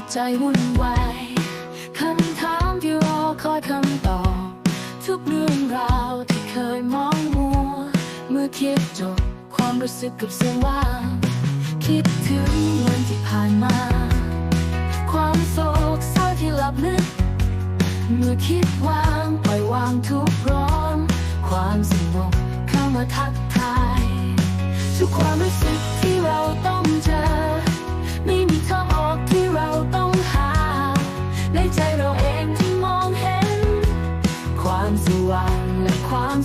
ที่ใจวุ่นวายคำถามที่รอคอยคำตอบ ทุกเรื่องราวที่เคยมองมัว เมื่อคิดจบความรู้สึกกับเสียงว่างคิดถึงวันที่ผ่านมา ความโศกเศร้าที่หลับลึก เมื่อคิดวางปล่อยวางทุกพร้อมความสงบเข้ามาทักทายทุกความ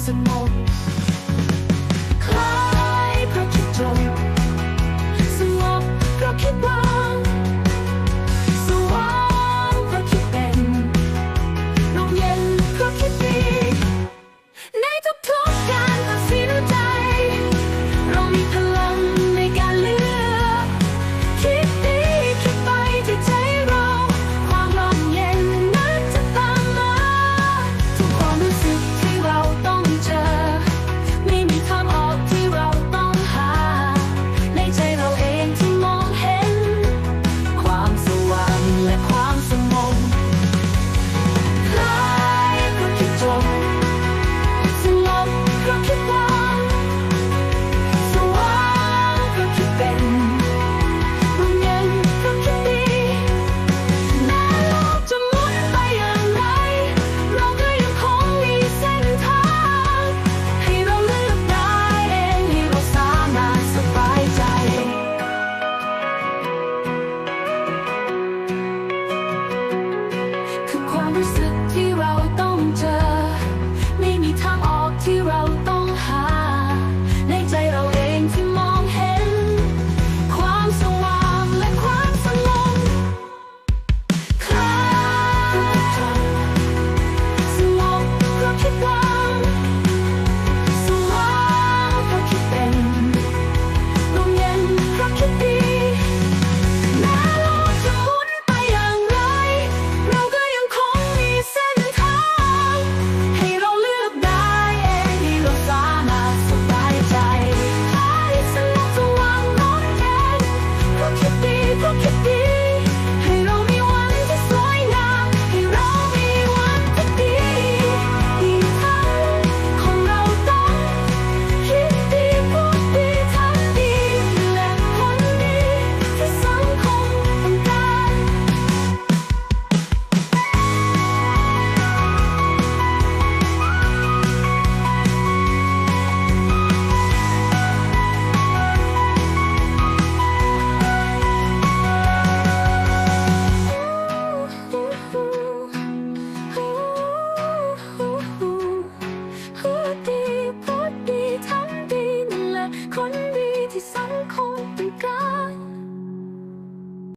and more.